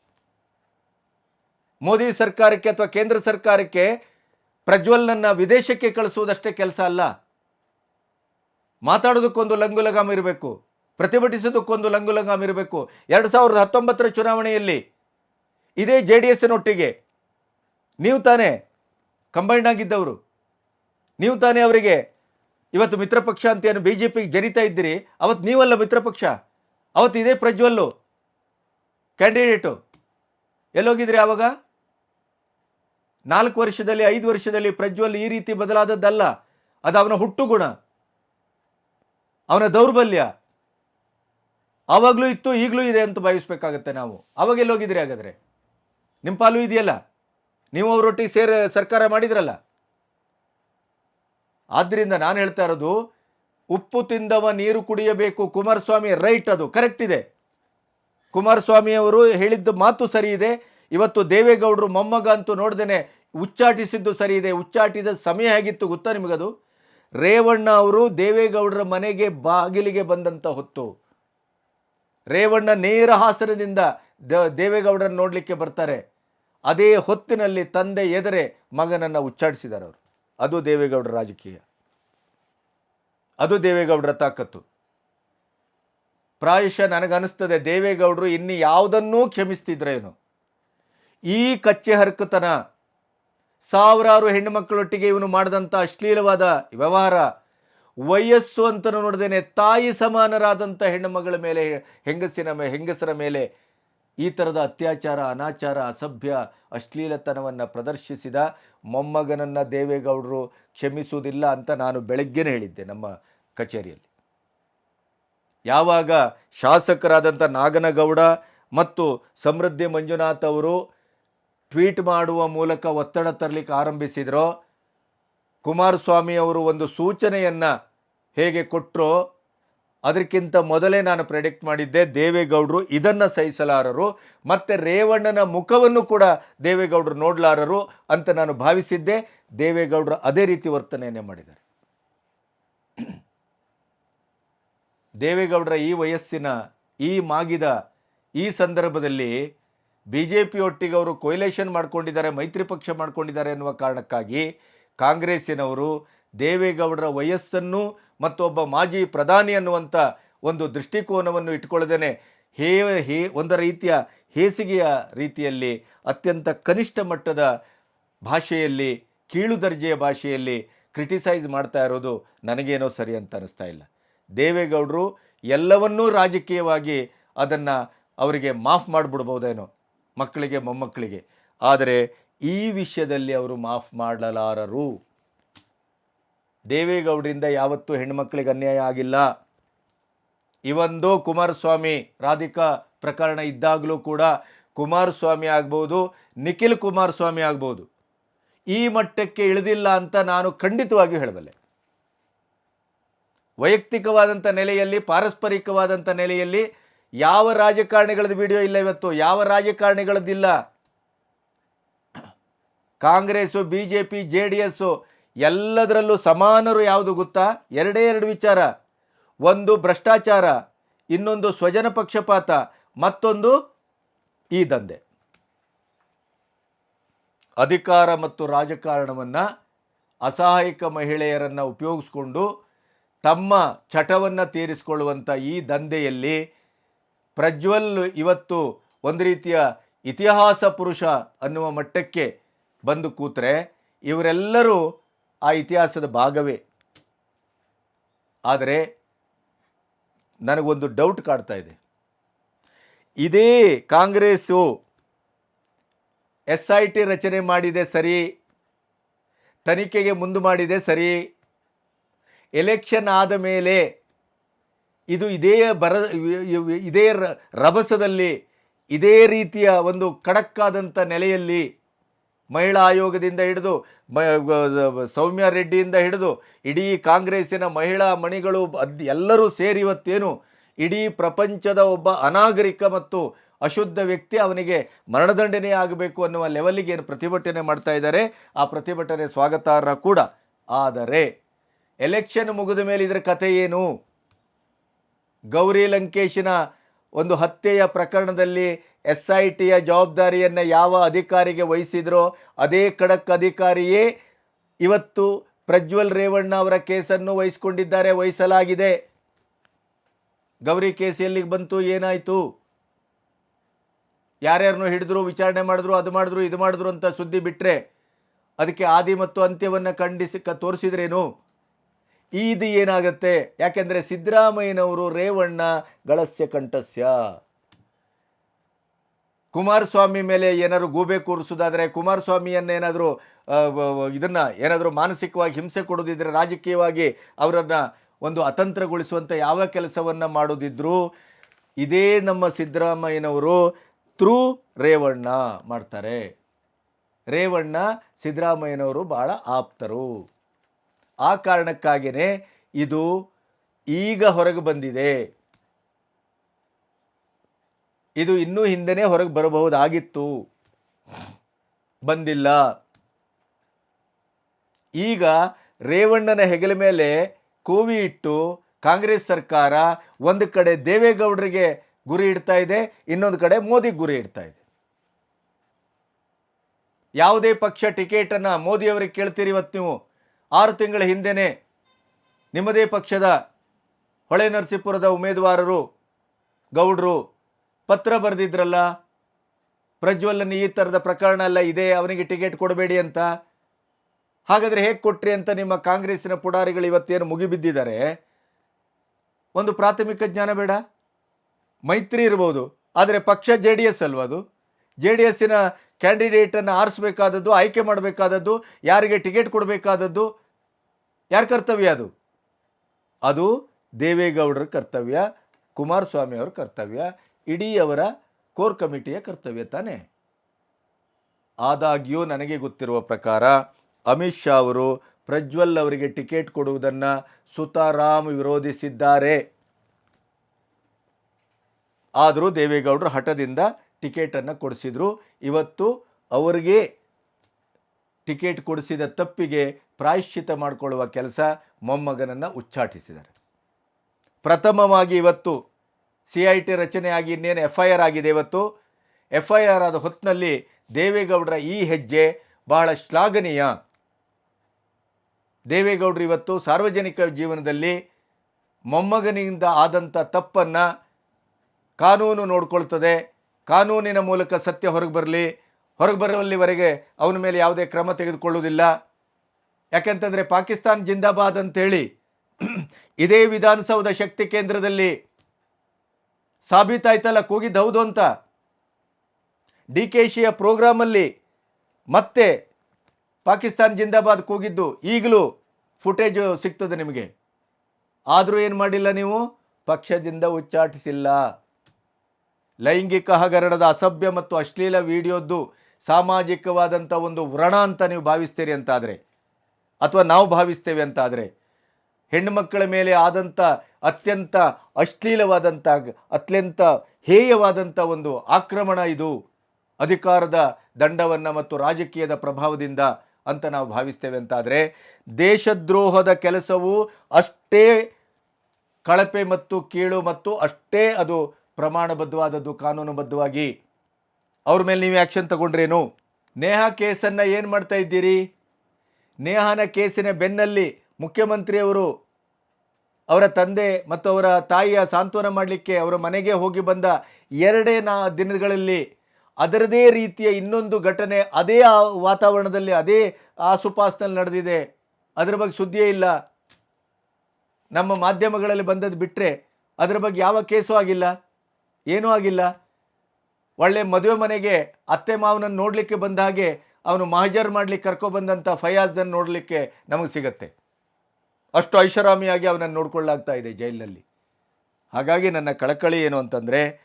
ಮೋದಿ ಸರ್ಕಾರಕ್ಕೆ ಅಥವಾ ಕೇಂದ್ರ ಸರ್ಕಾರಕ್ಕೆ ಪ್ರಜ್ವಲ್ನನ್ನು ವಿದೇಶಕ್ಕೆ ಕಳಿಸುವುದಷ್ಟೇ ಕೆಲಸ ಅಲ್ಲ. ಮಾತಾಡೋದಕ್ಕೊಂದು ಲಂಗುಲಗಾಮ್ ಇರಬೇಕು. ಪ್ರತಿಭಟಿಸೋದಕ್ಕೊಂದು ಲಂಗುಲಗಾಮ್ ಇರಬೇಕು. ಎರಡು ಸಾವಿರದ ಹತ್ತೊಂಬತ್ತರ ಚುನಾವಣೆಯಲ್ಲಿ ಇದೇ ಜೆ ಡಿ ಎಸ್ನೊಟ್ಟಿಗೆ ನೀವು ತಾನೇ ಕಂಬೈಂಡ್ ಆಗಿದ್ದವರು. ನೀವು ತಾನೇ ಅವರಿಗೆ ಇವತ್ತು ಮಿತ್ರ ಪಕ್ಷ ಅಂತ ಏನು ಬಿ ಜೆ ಪಿಗೆ ಜರಿತಾ ಇದ್ದೀರಿ, ಅವತ್ತು ನೀವಲ್ಲ ಮಿತ್ರ ಪಕ್ಷ? ಅವತ್ತು ಇದೇ ಪ್ರಜ್ವಲ್ಲು. ಕ್ಯಾಂಡಿಡೇಟು ಎಲ್ಲೋಗಿದ್ರಿ ಆವಾಗ? ನಾಲ್ಕು ವರ್ಷದಲ್ಲಿ, ಐದು ವರ್ಷದಲ್ಲಿ ಪ್ರಜ್ವಲ್ ಈ ರೀತಿ ಬದಲಾದದ್ದಲ್ಲ. ಅದು ಅವನ ಹುಟ್ಟುಗುಣ. ಅವನ ದೌರ್ಬಲ್ಯ. ಆವಾಗಲೂ ಇತ್ತು, ಈಗಲೂ ಇದೆ ಅಂತ ಭಾವಿಸ್ಬೇಕಾಗತ್ತೆ ನಾವು. ಅವಾಗ ಎಲ್ಲೋಗಿದ್ರಿ ಹಾಗಾದರೆ? ನಿಮ್ಮ ಪಾಲು ಇದೆಯಲ್ಲ? ನೀವು ಅವರೊಟ್ಟಿಗೆ ಸೇರ, ಸರ್ಕಾರ ಮಾಡಿದ್ರಲ್ಲ? ಆದ್ದರಿಂದ ನಾನು ಹೇಳ್ತಾ ಇರೋದು, ಉಪ್ಪು ತಿಂದವ ನೀರು ಕುಡಿಯಬೇಕು. ಕುಮಾರಸ್ವಾಮಿ ರೈಟ್ ಅದು, ಕರೆಕ್ಟ್ ಇದೆ. ಕುಮಾರಸ್ವಾಮಿಯವರು ಹೇಳಿದ್ದು ಮಾತು ಸರಿ ಇದೆ. ಇವತ್ತು ದೇವೇಗೌಡರು ಮೊಮ್ಮಗ ಅಂತೂ ನೋಡ್ದೇನೆ ಉಚ್ಚಾಟಿಸಿದ್ದು ಸರಿ ಇದೆ. ಉಚ್ಚಾಟಿದ ಸಮಯ ಹೇಗಿತ್ತು ಗೊತ್ತಾ ನಿಮಗದು? ರೇವಣ್ಣ ಅವರು ದೇವೇಗೌಡರ ಮನೆಗೆ ಬಾಗಿಲಿಗೆ ಬಂದಂಥ ಹೊತ್ತು. ರೇವಣ್ಣ ನೇರ ಹಾಸನದಿಂದ ದೇವೇಗೌಡರನ್ನು ನೋಡಲಿಕ್ಕೆ ಬರ್ತಾರೆ. ಅದೇ ಹೊತ್ತಿನಲ್ಲಿ ತಂದೆ ಎದರೆ ಮಗನನ್ನು ಉಚ್ಚಾಟಿಸಿದ್ದಾರೆ ಅವರು ಅದು ದೇವೇಗೌಡರ ರಾಜಕೀಯ. ಅದು ದೇವೇಗೌಡರ ತಾಕತ್ತು. ಪ್ರಾಯಶಃ ನನಗನ್ನಿಸ್ತದೆ ದೇವೇಗೌಡರು ಇನ್ನು ಯಾವುದನ್ನೂ ಕ್ಷಮಿಸ್ತಿದ್ರೇನು ಈ ಕಚ್ಚೆ ಹರ್ಕತನ ಸಾವಿರಾರು ಹೆಣ್ಣುಮಕ್ಕಳೊಟ್ಟಿಗೆ ಇವನು ಮಾಡಿದಂಥ ಅಶ್ಲೀಲವಾದ ವ್ಯವಹಾರ, ವಯಸ್ಸು ಅಂತ ನೋಡ್ದೇನೆ ತಾಯಿ ಸಮಾನರಾದಂಥ ಹೆಣ್ಣು ಮಗಳ ಮೇಲೆ, ಹೆಂಗಸಿನ ಹೆಂಗಸರ ಮೇಲೆ ಈ ಥರದ ಅತ್ಯಾಚಾರ, ಅನಾಚಾರ, ಅಸಭ್ಯ, ಅಶ್ಲೀಲತನವನ್ನು ಪ್ರದರ್ಶಿಸಿದ ಮೊಮ್ಮಗನನ್ನು ದೇವೇಗೌಡರು ಕ್ಷಮಿಸುವುದಿಲ್ಲ ಅಂತ ನಾನು ಬೆಳಗ್ಗೆನೇ ಹೇಳಿದ್ದೆ ನಮ್ಮ ಕಚೇರಿಯಲ್ಲಿ. ಯಾವಾಗ ಶಾಸಕರಾದಂಥ ನಾಗನಗೌಡ ಮತ್ತು ಸಮೃದ್ಧಿ ಮಂಜುನಾಥ್ ಅವರು ಟ್ವೀಟ್ ಮಾಡುವ ಮೂಲಕ ಒತ್ತಡ ತರಲಿಕ್ಕೆ ಆರಂಭಿಸಿದರೋ, ಕುಮಾರಸ್ವಾಮಿ ಅವರು ಒಂದು ಸೂಚನೆಯನ್ನು ಹೇಗೆ ಕೊಟ್ಟರೋ ಅದಕ್ಕಿಂತ ಮೊದಲೇ ನಾನು ಪ್ರೆಡಿಕ್ಟ್ ಮಾಡಿದ್ದೆ ದೇವೇಗೌಡರು ಇದನ್ನು ಸಹಿಸಲಾರರು, ಮತ್ತು ರೇವಣ್ಣನ ಮುಖವನ್ನು ಕೂಡ ದೇವೇಗೌಡರು ನೋಡಲಾರರು ಅಂತ ನಾನು ಭಾವಿಸಿದ್ದೆ. ದೇವೇಗೌಡರು ಅದೇ ರೀತಿ ವರ್ತನೆಯನ್ನು ಮಾಡಿದ್ದಾರೆ. ದೇವೇಗೌಡರ ಈ ವಯಸ್ಸಿನ, ಈ ಮಾಗಿದ, ಈ ಸಂದರ್ಭದಲ್ಲಿ ಬಿ ಜೆ ಪಿಯೊಟ್ಟಿಗೆ ಅವರು ಕೊಯ್ಲೇಷನ್ ಮಾಡ್ಕೊಂಡಿದ್ದಾರೆ, ಮೈತ್ರಿ ಪಕ್ಷ ಮಾಡ್ಕೊಂಡಿದ್ದಾರೆ ಎನ್ನುವ ಕಾರಣಕ್ಕಾಗಿ ಕಾಂಗ್ರೆಸ್ಸಿನವರು ದೇವೇಗೌಡರ ವಯಸ್ಸನ್ನು ಮತ್ತು ಒಬ್ಬ ಮಾಜಿ ಪ್ರಧಾನಿ ಅನ್ನುವಂಥ ಒಂದು ದೃಷ್ಟಿಕೋನವನ್ನು ಇಟ್ಕೊಳ್ಳದೇನೆ ಹೇ ಹೇ, ಒಂದು ರೀತಿಯ ಹೇಸಿಗೆಯ ರೀತಿಯಲ್ಲಿ, ಅತ್ಯಂತ ಕನಿಷ್ಠ ಮಟ್ಟದ ಭಾಷೆಯಲ್ಲಿ, ಕೀಳು ದರ್ಜೆಯ ಭಾಷೆಯಲ್ಲಿ ಕ್ರಿಟಿಸೈಸ್ ಮಾಡ್ತಾ ಇರೋದು ನನಗೇನೋ ಸರಿ ಅಂತ ಅನ್ನಿಸ್ತಾ ಇಲ್ಲ. ದೇವೇಗೌಡರು ಎಲ್ಲವನ್ನೂ ರಾಜಕೀಯವಾಗಿ ಅದನ್ನು ಅವರಿಗೆ ಮಾಫ್ ಮಾಡಿಬಿಡ್ಬೋದೇನೋ, ಮಕ್ಕಳಿಗೆ, ಮೊಮ್ಮಕ್ಕಳಿಗೆ. ಆದರೆ ಈ ವಿಷಯದಲ್ಲಿ ಅವರು ಮಾಫ್ ಮಾಡಲಾರರು. ದೇವೇಗೌಡರಿಂದ ಯಾವತ್ತೂ ಹೆಣ್ಮಕ್ಳಿಗೆ ಅನ್ಯಾಯ ಆಗಿಲ್ಲ. ಇವೊಂದು ಕುಮಾರಸ್ವಾಮಿ ರಾಧಿಕಾ ಪ್ರಕರಣ ಇದ್ದಾಗಲೂ ಕೂಡ ಕುಮಾರಸ್ವಾಮಿ ಆಗ್ಬೋದು, ನಿಖಿಲ್ ಕುಮಾರಸ್ವಾಮಿ ಆಗ್ಬೋದು. ಈ ಮಟ್ಟಕ್ಕೆ ಇಳಿದಿಲ್ಲ ಅಂತ ನಾನು ಖಂಡಿತವಾಗಿಯೂ ಹೇಳಬಲ್ಲೆ. ವೈಯಕ್ತಿಕವಾದಂಥ ನೆಲೆಯಲ್ಲಿ, ಪಾರಸ್ಪರಿಕವಾದಂಥ ನೆಲೆಯಲ್ಲಿ ಯಾವ ರಾಜಕಾರಣಿಗಳದ್ದು ವಿಡಿಯೋ ಇಲ್ಲ ಇವತ್ತು, ಯಾವ ರಾಜಕಾರಣಿಗಳದ್ದಿಲ್ಲ. Congress B J P J D S ಎಲ್ಲದರಲ್ಲೂ ಸಮಾನರು ಯಾವುದು ಗೊತ್ತಾ ಎರಡೇ ಎರಡು ವಿಚಾರ. ಒಂದು ಭ್ರಷ್ಟಾಚಾರ, ಇನ್ನೊಂದು ಸ್ವಜನ ಪಕ್ಷಪಾತ, ಮತ್ತೊಂದು ಈ ದಂಧೆ. ಅಧಿಕಾರ ಮತ್ತು ರಾಜಕಾರಣವನ್ನು ಅಸಹಾಯಕ ಮಹಿಳೆಯರನ್ನು ಉಪಯೋಗಿಸ್ಕೊಂಡು ತಮ್ಮ ಚಟವನ್ನು ತೀರಿಸಿಕೊಳ್ಳುವಂಥ ಈ ದಂಧೆಯಲ್ಲಿ ಪ್ರಜ್ವಲ್ ಇವತ್ತು ಒಂದು ರೀತಿಯ ಇತಿಹಾಸ ಪುರುಷ ಅನ್ನುವ ಮಟ್ಟಕ್ಕೆ ಬಂದು ಕೂತ್ರೆ ಇವರೆಲ್ಲರೂ ಆ ಇತಿಹಾಸದ ಭಾಗವೇ. ಆದರೆ ನನಗೊಂದು ಡೌಟ್ ಕಾಡ್ತಾ ಇದೆ. ಇದೇ ಕಾಂಗ್ರೆಸ್ಸು ಎಸ್ ಐ ಟಿ ರಚನೆ ಮಾಡಿದೆ ಸರಿ, ತನಿಖೆಗೆ ಮುಂದೆ ಮಾಡಿದೆ ಸರಿ, ಎಲೆಕ್ಷನ್ ಆದ ಮೇಲೆ ಇದು ಇದೇ ಬರ, ಇದೇ ರಭಸದಲ್ಲಿ ಇದೇ ರೀತಿಯ ಒಂದು ಕಡಕ್ಕಾದಂಥ ನೆಲೆಯಲ್ಲಿ ಮಹಿಳಾ ಆಯೋಗದಿಂದ ಹಿಡಿದು ಸೌಮ್ಯ ರೆಡ್ಡಿಯಿಂದ ಹಿಡಿದು ಇಡೀ ಕಾಂಗ್ರೆಸ್ಸಿನ ಮಹಿಳಾ ಮಣಿಗಳು ಅದ್ ಎಲ್ಲರೂ ಸೇರಿ ಇವತ್ತೇನು ಇಡೀ ಪ್ರಪಂಚದ ಒಬ್ಬ ಅನಾಗರಿಕ ಮತ್ತು ಅಶುದ್ಧ ವ್ಯಕ್ತಿ ಅವನಿಗೆ ಮರಣದಂಡನೆ ಆಗಬೇಕು ಅನ್ನುವ ಲೆವೆಲ್ಲಿಗೆ ಏನು ಪ್ರತಿಭಟನೆ ಮಾಡ್ತಾ ಇದ್ದಾರೆ. ಆ ಪ್ರತಿಭಟನೆ ಸ್ವಾಗತಾರ್ಹ ಕೂಡ. ಆದರೆ ಎಲೆಕ್ಷನ್ ಮುಗಿದ ಮೇಲೆ ಇದರ ಕಥೆ ಏನು? ಗೌರಿ ಲಂಕೇಶಿನ ಒಂದು ಹತ್ಯೆಯ ಪ್ರಕರಣದಲ್ಲಿ ಎಸ್ ಐ ಟಿಯ ಜವಾಬ್ದಾರಿಯನ್ನು ಯಾವ ಅಧಿಕಾರಿಗೆ ವಹಿಸಿದ್ರೋ ಅದೇ ಖಡಕ್ ಅಧಿಕಾರಿಯೇ ಇವತ್ತು ಪ್ರಜ್ವಲ್ ರೇವಣ್ಣ ಅವರ ಕೇಸನ್ನು ವಹಿಸಿಕೊಂಡಿದ್ದಾರೆ, ವಹಿಸಲಾಗಿದೆ. ಗೌರಿ ಕೇಸ್ ಎಲ್ಲಿಗೆ ಬಂತು, ಏನಾಯಿತು? ಯಾರ್ಯಾರನ್ನು ಹಿಡಿದ್ರು, ವಿಚಾರಣೆ ಮಾಡಿದ್ರು, ಅದು ಮಾಡಿದ್ರು, ಇದು ಮಾಡಿದ್ರು ಅಂತ ಸುದ್ದಿ ಬಿಟ್ಟರೆ ಅದಕ್ಕೆ ಆದಿ ಮತ್ತು ಅಂತ್ಯವನ್ನು ಖಂಡಿಸಿ ತೋರಿಸಿದ್ರೇನು? ಇದು ಏನಾಗುತ್ತೆ? ಯಾಕೆಂದರೆ ಸಿದ್ದರಾಮಯ್ಯನವರು ರೇವಣ್ಣ ಗಳಸ್ಯ ಕಂಠಸ್ಯ. ಕುಮಾರಸ್ವಾಮಿ ಮೇಲೆ ಏನಾದರೂ ಗೂಬೆ ಕೂರಿಸೋದಾದರೆ ಕುಮಾರಸ್ವಾಮಿಯನ್ನೇನಾದರೂ ಇದನ್ನು ಏನಾದರೂ ಮಾನಸಿಕವಾಗಿ ಹಿಂಸೆ ಕೊಡೋದಿದ್ದರೆ ರಾಜಕೀಯವಾಗಿ ಅವರನ್ನು ಒಂದು ಅತಂತ್ರಗೊಳಿಸುವಂಥ ಯಾವ ಕೆಲಸವನ್ನು ಮಾಡೋದಿದ್ರು, ಇದೇ ನಮ್ಮ ಸಿದ್ದರಾಮಯ್ಯನವರು ಥ್ರೂ ರೇವಣ್ಣ ಮಾಡ್ತಾರೆ. ರೇವಣ್ಣ ಸಿದ್ದರಾಮಯ್ಯನವರು ಭಾಳ ಆಪ್ತರು. ಆ ಕಾರಣಕ್ಕಾಗಿಯೇ ಇದು ಈಗ ಹೊರಗೆ ಬಂದಿದೆ. ಇದು ಇನ್ನೂ ಹಿಂದೆನೇ ಹೊರಗೆ ಬರಬಹುದಾಗಿತ್ತು. ಬಂದಿಲ್ಲ. ಈಗ ರೇವಣ್ಣನ ಹೆಗಲ ಮೇಲೆ ಕೋವಿ ಇಟ್ಟು ಕಾಂಗ್ರೆಸ್ ಸರ್ಕಾರ ಒಂದು ಕಡೆ ದೇವೇಗೌಡರಿಗೆ ಗುರಿ ಇಡ್ತಾ ಇದೆ, ಇನ್ನೊಂದು ಕಡೆ ಮೋದಿಗೆ ಗುರಿ ಇಡ್ತಾ ಇದೆ. ಯಾವುದೇ ಪಕ್ಷ ಟಿಕೆಟನ್ನು ಮೋದಿಯವರಿಗೆ ಕೇಳ್ತೀರಿ ಇವತ್ತು ನೀವು? ಆರು ತಿಂಗಳ ಹಿಂದೆಯೇ ನಿಮ್ಮದೇ ಪಕ್ಷದ ಹೊಳೆ ನರಸೀಪುರದ ಉಮೇದುವಾರರು, ಗೌಡ್ರು ಪತ್ರ ಬರೆದಿದ್ರಲ್ಲ, ಪ್ರಜ್ವಲನ್ ಈ ಥರದ ಪ್ರಕರಣ ಎಲ್ಲ ಇದೆ, ಅವನಿಗೆ ಟಿಕೆಟ್ ಕೊಡಬೇಡಿ ಅಂತ. ಹಾಗಾದರೆ ಹೇಗೆ ಕೊಟ್ರಿ ಅಂತ ನಿಮ್ಮ ಕಾಂಗ್ರೆಸ್ಸಿನ ಪುಡಾರಿಗಳು ಇವತ್ತೇನು ಮುಗಿಬಿದ್ದಿದ್ದಾರೆ? ಒಂದು ಪ್ರಾಥಮಿಕ ಜ್ಞಾನ ಬೇಡ? ಮೈತ್ರಿ ಇರ್ಬೋದು, ಆದರೆ ಪಕ್ಷ ಜೆ ಡಿ ಎಸ್ ಅಲ್ವಾ ಅದು? ಜೆ ಡಿ ಎಸ್ಸಿನ ಕ್ಯಾಂಡಿಡೇಟನ್ನು ಆರಿಸಬೇಕಾದದ್ದು, ಆಯ್ಕೆ ಮಾಡಬೇಕಾದದ್ದು, ಯಾರಿಗೆ ಟಿಕೆಟ್ ಕೊಡಬೇಕಾದದ್ದು, ಯಾರ ಕರ್ತವ್ಯ ಅದು? ಅದು ದೇವೇಗೌಡರ ಕರ್ತವ್ಯ, ಕುಮಾರಸ್ವಾಮಿ ಅವರ ಕರ್ತವ್ಯ, ಇಡೀ ಅವರ ಕೋರ್ ಕಮಿಟಿಯ ಕರ್ತವ್ಯ ತಾನೇ. ಆದಾಗ್ಯೂ ನನಗೆ ಗೊತ್ತಿರುವ ಪ್ರಕಾರ ಅಮಿತ್ ಶಾ ಅವರು ಪ್ರಜ್ವಲ್ ಅವರಿಗೆ ಟಿಕೆಟ್ ಕೊಡುವುದನ್ನು ಸುತಾರಾಮ್ ವಿರೋಧಿಸಿದ್ದಾರೆ. ಆದರೂ ದೇವೇಗೌಡರು ಹಠದಿಂದ ಟಿಕೆಟನ್ನು ಕೊಡಿಸಿದರು. ಇವತ್ತು ಅವರಿಗೆ ಟಿಕೆಟ್ ಕೊಡಿಸಿದ ತಪ್ಪಿಗೆ ಪ್ರಾಯಶ್ಚಿತ ಮಾಡಿಕೊಳ್ಳುವ ಕೆಲಸ ಮೊಮ್ಮಗನನ್ನು ಉಚ್ಚಾಟಿಸಿದ್ದಾರೆ. ಪ್ರಥಮವಾಗಿ ಇವತ್ತು ಸಿ ಐ ಟಿ ರಚನೆಯಾಗಿ ಇನ್ನೇನು ಎಫ್ ಐ ಆರ್ ಆಗಿದೆ ಇವತ್ತು. ಎಫ್ ಐ ಆರ್ ಆದ ಹೊತ್ತಿನಲ್ಲಿ ದೇವೇಗೌಡರ ಈ ಹೆಜ್ಜೆ ಬಹಳ ಶ್ಲಾಘನೀಯ. ದೇವೇಗೌಡರು ಇವತ್ತು ಸಾರ್ವಜನಿಕ ಜೀವನದಲ್ಲಿ ಮೊಮ್ಮಗನಿಂದ ಆದಂಥ ತಪ್ಪನ್ನು ಕಾನೂನು ನೋಡ್ಕೊಳ್ತದೆ. ಕಾನೂನಿನ ಮೂಲಕ ಸತ್ಯ ಹೊರಗೆ ಬರಲಿ, ಹೊರಗೆ ಬರುವಲ್ಲಿವರೆಗೆ ಅವನ ಮೇಲೆ ಯಾವುದೇ ಕ್ರಮ ತೆಗೆದುಕೊಳ್ಳುವುದಿಲ್ಲ. ಯಾಕೆಂತಂದರೆ ಪಾಕಿಸ್ತಾನ್ ಜಿಂದಾಬಾದ್ ಅಂತೇಳಿ ಇದೇ ವಿಧಾನಸೌಧ ಶಕ್ತಿ ಕೇಂದ್ರದಲ್ಲಿ ಸಾಬೀತಾಯ್ತಲ್ಲ ಕೂಗಿದ್ದು ಹೌದು ಅಂತ. ಡಿ ಕೆ ಶಿಯ ಪ್ರೋಗ್ರಾಮಲ್ಲಿ ಮತ್ತೆ ಪಾಕಿಸ್ತಾನ್ ಜಿಂದಾಬಾದ್ ಕೂಗಿದ್ದು, ಈಗಲೂ ಫುಟೇಜು ಸಿಗ್ತದೆ ನಿಮಗೆ. ಆದರೂ ಏನು ಮಾಡಿಲ್ಲ ನೀವು? ಪಕ್ಷದಿಂದ ಉಚ್ಚಾಟಿಸಿಲ್ಲ. ಲೈಂಗಿಕ ಹಗರಣದ ಅಸಭ್ಯ ಮತ್ತು ಅಶ್ಲೀಲ ವಿಡಿಯೋದ್ದು ಸಾಮಾಜಿಕವಾದಂಥ ಒಂದು ವ್ರಣ ಅಂತ ನೀವು ಭಾವಿಸ್ತೀರಿ ಅಂತಾದರೆ, ಅಥವಾ ನಾವು ಭಾವಿಸ್ತೇವೆ ಅಂತಾದರೆ, ಹೆಣ್ಣುಮಕ್ಕಳ ಮೇಲೆ ಆದಂಥ ಅತ್ಯಂತ ಅಶ್ಲೀಲವಾದಂಥ, ಅತ್ಯಂತ ಹೇಯವಾದಂಥ ಒಂದು ಆಕ್ರಮಣ ಇದು ಅಧಿಕಾರದ ದಂಡವನ್ನು ಮತ್ತು ರಾಜಕೀಯದ ಪ್ರಭಾವದಿಂದ ಅಂತ ನಾವು ಭಾವಿಸ್ತೇವೆ ಅಂತಾದರೆ, ದೇಶದ್ರೋಹದ ಕೆಲಸವು ಅಷ್ಟೇ ಕಳಪೆ ಮತ್ತು ಕೀಳು ಮತ್ತು ಅಷ್ಟೇ ಅದು ಪ್ರಮಾಣಬದ್ಧವಾದದ್ದು, ಕಾನೂನುಬದ್ಧವಾಗಿ. ಅವ್ರ ಮೇಲೆ ನೀವು ಆ್ಯಕ್ಷನ್ ತಗೊಂಡ್ರೇನು? ನೇಹಾ ಕೇಸನ್ನು ಏನು ಮಾಡ್ತಾ ಇದ್ದೀರಿ? ನೇಹಾನ ಕೇಸಿನ ಬೆನ್ನಲ್ಲಿ ಮುಖ್ಯಮಂತ್ರಿಯವರು ಅವರ ತಂದೆ ಮತ್ತು ಅವರ ತಾಯಿಯ ಸಾಂತ್ವನ ಮಾಡಲಿಕ್ಕೆ ಅವರ ಮನೆಗೆ ಹೋಗಿ ಬಂದ ಎರಡೇ ನಾ ದಿನಗಳಲ್ಲಿ ಅದರದೇ ರೀತಿಯ ಇನ್ನೊಂದು ಘಟನೆ ಅದೇ ಆ ವಾತಾವರಣದಲ್ಲಿ, ಅದೇ ಆಸುಪಾಸಿನಲ್ಲಿ ನಡೆದಿದೆ. ಅದರ ಬಗ್ಗೆ ಸುದ್ದಿಯೇ ಇಲ್ಲ. ನಮ್ಮ ಮಾಧ್ಯಮಗಳಲ್ಲಿ ಬಂದದ್ದು ಬಿಟ್ಟರೆ ಅದರ ಬಗ್ಗೆ ಯಾವ ಕೇಸೂ ಆಗಿಲ್ಲ. ಏನೂ ಆಗಿಲ್ಲ. ಒಳ್ಳೆ ಮದುವೆ ಮನೆಗೆ ಅತ್ತೆ ಮಾವನನ್ನು ನೋಡಲಿಕ್ಕೆ ಬಂದ ಹಾಗೆ ಅವನು ಮಹಜರ್ ಮಾಡಲಿಕ್ಕೆ ಕರ್ಕೊಬಂದಂಥ ಫಯಾಜ್ದನ್ನು ನೋಡಲಿಕ್ಕೆ ನಮಗೆ ಸಿಗತ್ತೆ. ಅಷ್ಟು ಐಷಾರಾಮಿಯಾಗಿ ಅವನನ್ನು ನೋಡ್ಕೊಳ್ಳಾಗ್ತಾ ಇದೆ ಜೈಲಿನಲ್ಲಿ. ಹಾಗಾಗಿ ನನ್ನ ಕಳಕಳಿ ಏನು ಅಂತಂದರೆ,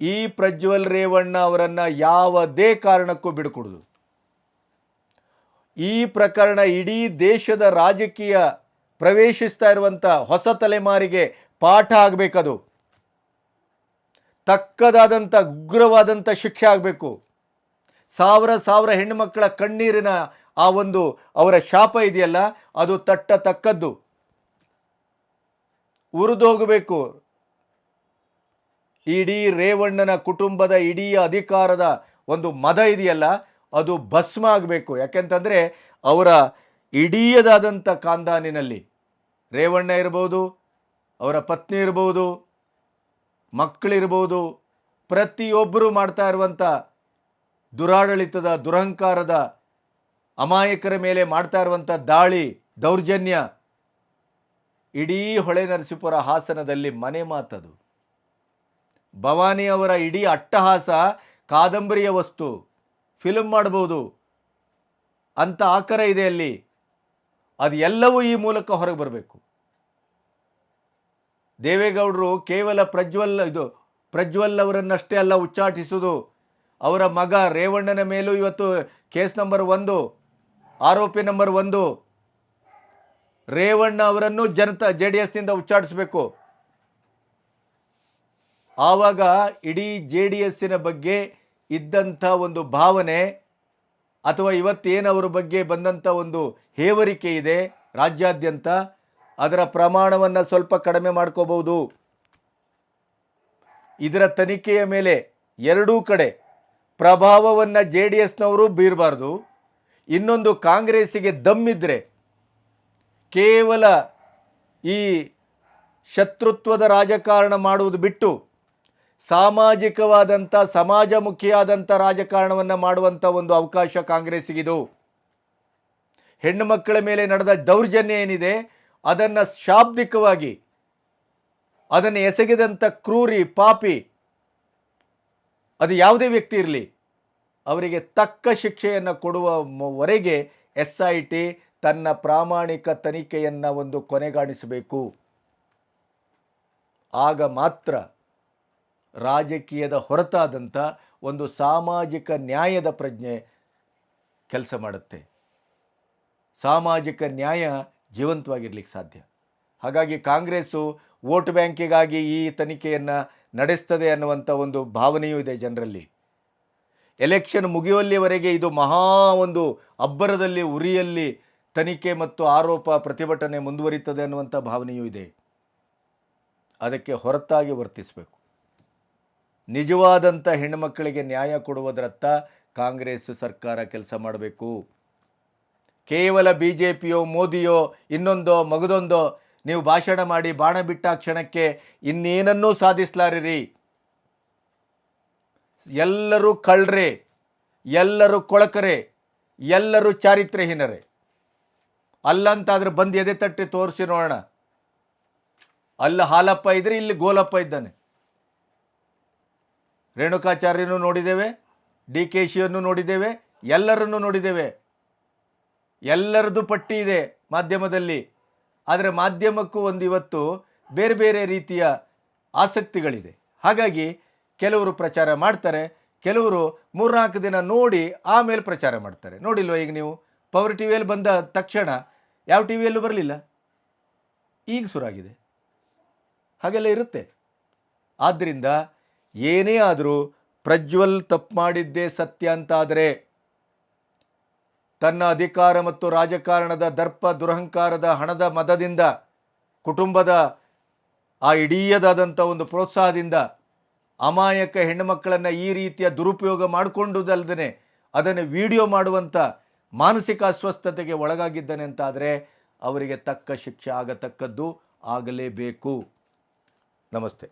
ಈ ಪ್ರಜ್ವಲ್ ರೇವಣ್ಣ ಅವರನ್ನು ಯಾವುದೇ ಕಾರಣಕ್ಕೂ ಬಿಡುಕೊಡುದು. ಈ ಪ್ರಕರಣ ಇಡೀ ದೇಶದ ರಾಜಕೀಯ ಪ್ರವೇಶಿಸ್ತಾ ಇರುವಂಥ ಹೊಸ ತಲೆಮಾರಿಗೆ ಪಾಠ ಆಗಬೇಕದು. ತಕ್ಕದಾದಂಥ ಉಗ್ರವಾದಂಥ ಶಿಕ್ಷೆ ಆಗಬೇಕು. ಸಾವಿರ ಸಾವಿರ ಹೆಣ್ಣುಮಕ್ಕಳ ಕಣ್ಣೀರಿನ ಆ ಒಂದು ಅವರ ಶಾಪ ಇದೆಯಲ್ಲ, ಅದು ತಟ್ಟ ತಕ್ಕದ್ದು ಉರಿದು ಹೋಗಬೇಕು. ಇಡೀ ರೇವಣ್ಣನ ಕುಟುಂಬದ ಇಡೀ ಅಧಿಕಾರದ ಒಂದು ಮದ ಇದೆಯಲ್ಲ, ಅದು ಭಸ್ಮ ಆಗಬೇಕು. ಯಾಕೆಂತಂದರೆ ಅವರ ಇಡೀಯದಾದಂಥ ಕಾಂದಾನಿನಲ್ಲಿ ರೇವಣ್ಣ ಇರ್ಬೋದು, ಅವರ ಪತ್ನಿ ಇರ್ಬೋದು ಮಕ್ಕಳಿರ್ಬೋದು, ಪ್ರತಿಯೊಬ್ಬರು ಮಾಡ್ತಾ ಇರುವಂಥ ದುರಾಡಳಿತದ, ದುರಹಂಕಾರದ, ಅಮಾಯಕರ ಮೇಲೆ ಮಾಡ್ತಾ ಇರುವಂಥ ದಾಳಿ, ದೌರ್ಜನ್ಯ, ಇಡೀ ಹೊಳೆ ನರಸೀಪುರ ಹಾಸನದಲ್ಲಿ ಮನೆ ಮಾತದು. ಭವಾನಿ ಅವರ ಇಡೀ ಅಟ್ಟಹಾಸ ಕಾದಂಬರಿಯ ವಸ್ತು. ಫಿಲ್ಮ್ ಮಾಡ್ಬೋದು. ಅಂತ ಆಕರ ಇದೆ ಅಲ್ಲಿ. ಅದು ಎಲ್ಲವೂ ಈ ಮೂಲಕ ಹೊರಗೆ ಬರಬೇಕು. ದೇವೇಗೌಡರು ಕೇವಲ ಪ್ರಜ್ವಲ್ ಇದು ಪ್ರಜ್ವಲ್ ಅವರನ್ನಷ್ಟೇ ಅಲ್ಲ ಉಚ್ಚಾಟಿಸುವುದು ಅವರ ಮಗ ರೇವಣ್ಣನ ಮೇಲೂ ಇವತ್ತು ಕೇಸ್ ನಂಬರ್ ಒಂದು, ಆರೋಪಿ ನಂಬರ್ ಒಂದು. ರೇವಣ್ಣ ಅವರನ್ನು ಜನತಾ ಜೆ ಡಿ ಎಸ್ನಿಂದ ಉಚ್ಚಾಟಿಸಬೇಕು. ಆವಾಗ ಇಡೀ ಜೆ ಡಿ ಎಸ್ಸಿನ ಬಗ್ಗೆ ಇದ್ದಂಥ ಒಂದು ಭಾವನೆ ಅಥವಾ ಇವತ್ತೇನು ಅವರ ಬಗ್ಗೆ ಬಂದಂಥ ಒಂದು ಹೇವರಿಕೆ ಇದೆ ರಾಜ್ಯಾದ್ಯಂತ. ಅದರ ಪ್ರಮಾಣವನ್ನು ಸ್ವಲ್ಪ ಕಡಿಮೆ ಮಾಡ್ಕೋಬಹುದು. ಇದರ ತನಿಖೆಯ ಮೇಲೆ ಎರಡೂ ಕಡೆ ಪ್ರಭಾವವನ್ನು ಜೆ ಡಿ ಎಸ್ನವರು ಬೀರಬಾರ್ದು. ಇನ್ನೊಂದು ಕಾಂಗ್ರೆಸ್ಸಿಗೆ ದಮ್ಮಿದ್ರೆ ಕೇವಲ ಈ ಶತ್ರುತ್ವದ ರಾಜಕಾರಣ ಮಾಡುವುದು ಬಿಟ್ಟು ಸಾಮಾಜಿಕವಾದಂಥ, ಸಮಾಜಮುಖಿಯಾದಂಥ ರಾಜಕಾರಣವನ್ನು ಮಾಡುವಂಥ ಒಂದು ಅವಕಾಶ ಕಾಂಗ್ರೆಸ್ಸಿಗಿದು. ಹೆಣ್ಣು ಮಕ್ಕಳ ಮೇಲೆ ನಡೆದ ದೌರ್ಜನ್ಯ ಏನಿದೆ ಅದನ್ನು ಶಾಬ್ದಿಕವಾಗಿ, ಅದನ್ನು ಎಸಗಿದಂಥ ಕ್ರೂರಿ ಪಾಪಿ, ಅದು ಯಾವುದೇ ವ್ಯಕ್ತಿ ಇರಲಿ, ಅವರಿಗೆ ತಕ್ಕ ಶಿಕ್ಷೆಯನ್ನು ಕೊಡುವವರೆಗೆ ಎಸ್ ಐ ಟಿ ತನ್ನ ಪ್ರಾಮಾಣಿಕ ತನಿಖೆಯನ್ನು ಒಂದು ಕೊನೆಗಾಣಿಸಬೇಕು. ಆಗ ಮಾತ್ರ ರಾಜಕೀಯದ ಹೊರತಾದಂಥ ಒಂದು ಸಾಮಾಜಿಕ ನ್ಯಾಯದ ಪ್ರಜ್ಞೆ ಕೆಲಸ ಮಾಡುತ್ತೆ. ಸಾಮಾಜಿಕ ನ್ಯಾಯ ಜೀವಂತವಾಗಿರ್ಲಿಕ್ಕೆ ಸಾಧ್ಯ. ಹಾಗಾಗಿ ಕಾಂಗ್ರೆಸ್ಸು ವೋಟ್ ಬ್ಯಾಂಕಿಗಾಗಿ ಈ ತನಿಖೆಯನ್ನು ನಡೆಸ್ತದೆ ಅನ್ನುವಂಥ ಒಂದು ಭಾವನೆಯೂ ಇದೆ ಜನರಲ್ಲಿ. ಎಲೆಕ್ಷನ್ ಮುಗಿಯುವಲ್ಲಿವರೆಗೆ ಇದು ಮಹಾ ಒಂದು ಅಬ್ಬರದಲ್ಲಿ ಉರಿಯಲ್ಲಿ ತನಿಖೆ ಮತ್ತು ಆರೋಪ ಪ್ರತಿಭಟನೆ ಮುಂದುವರಿತದೆ ಅನ್ನುವಂಥ ಭಾವನೆಯೂ ಇದೆ. ಅದಕ್ಕೆ ಹೊರತಾಗಿ ವರ್ತಿಸಬೇಕು. ನಿಜವಾದಂಥ ಹೆಣ್ಣುಮಕ್ಕಳಿಗೆ ನ್ಯಾಯ ಕೊಡುವುದರತ್ತ ಕಾಂಗ್ರೆಸ್ ಸರ್ಕಾರ ಕೆಲಸ ಮಾಡಬೇಕು. ಕೇವಲ ಬಿ ಜೆ ಪಿಯೋ ಮೋದಿಯೋ, ಇನ್ನೊಂದೋ, ಮಗದೊಂದೋ, ನೀವು ಭಾಷಣ ಮಾಡಿ ಬಾಣ ಬಿಟ್ಟ ಕ್ಷಣಕ್ಕೆ ಇನ್ನೇನನ್ನೂ ಸಾಧಿಸಲಾರಿರಿ. ಎಲ್ಲರೂ ಕಳ್ರೆ, ಎಲ್ಲರೂ ಕೊಳಕರೆ, ಎಲ್ಲರೂ ಚಾರಿತ್ರ್ಯಹೀನರೇ. ಅಲ್ಲಂತಾದ್ರೆ ಬಂದು ಎದೆ ತಟ್ಟಿ ತೋರಿಸಿ ನೋಡೋಣ. ಅಲ್ಲ ಹಾಲಪ್ಪ ಇದ್ರೆ ಇಲ್ಲಿ ಗೋಲಪ್ಪ ಇದ್ದಾನೆ. ರೇಣುಕಾಚಾರ್ಯನೂ ನೋಡಿದ್ದೇವೆ, ಡಿ ಕೆ ಶಿಯನ್ನು ನೋಡಿದ್ದೇವೆ, ಎಲ್ಲರನ್ನೂ ನೋಡಿದ್ದೇವೆ. ಎಲ್ಲರದ್ದು ಪಟ್ಟಿ ಇದೆ ಮಾಧ್ಯಮದಲ್ಲಿ. ಆದರೆ ಮಾಧ್ಯಮಕ್ಕೂ ಒಂದು ಇವತ್ತು ಬೇರೆ ಬೇರೆ ರೀತಿಯ ಆಸಕ್ತಿಗಳಿದೆ. ಹಾಗಾಗಿ ಕೆಲವರು ಪ್ರಚಾರ ಮಾಡ್ತಾರೆ, ಕೆಲವರು ಮೂರ್ನಾಲ್ಕು ದಿನ ನೋಡಿ ಆಮೇಲೆ ಪ್ರಚಾರ ಮಾಡ್ತಾರೆ. ನೋಡಿಲ್ವ ಈಗ ನೀವು? ಪವರ್ ಟಿ ವಿಯಲ್ಲಿ ಬಂದ ತಕ್ಷಣ ಯಾವ ಟಿ ವಿಯಲ್ಲೂ ಬರಲಿಲ್ಲ. ಈಗ ಶುರುವಾಗಿದೆ. ಹಾಗೆಲ್ಲ ಇರುತ್ತೆ. ಆದ್ದರಿಂದ ಏನೇ ಆದರೂ ಪ್ರಜ್ವಲ್ ತಪ್ಪು ಮಾಡಿದ್ದೇ ಸತ್ಯ ಅಂತಾದರೆ ತನ್ನ ಅಧಿಕಾರ ಮತ್ತು ರಾಜಕಾರಣದ ದರ್ಪ ದುರಹಂಕಾರದ ಹಣದ ಮದದಿಂದ, ಕುಟುಂಬದ ಆ ಇಡೀಯದಾದಂಥ ಒಂದು ಪ್ರೋತ್ಸಾಹದಿಂದ ಅಮಾಯಕ ಹೆಣ್ಣುಮಕ್ಕಳನ್ನು ಈ ರೀತಿಯ ದುರುಪಯೋಗ ಮಾಡಿಕೊಂಡುದಲ್ಲದೆ ಅದನ್ನು ವಿಡಿಯೋ ಮಾಡುವಂಥ ಮಾನಸಿಕ ಅಸ್ವಸ್ಥತೆಗೆ ಒಳಗಾಗಿದ್ದಾನೆ ಅಂತಾದರೆ ಅವರಿಗೆ ತಕ್ಕ ಶಿಕ್ಷೆ ಆಗತಕ್ಕದ್ದು ಆಗಲೇಬೇಕು. ನಮಸ್ತೆ.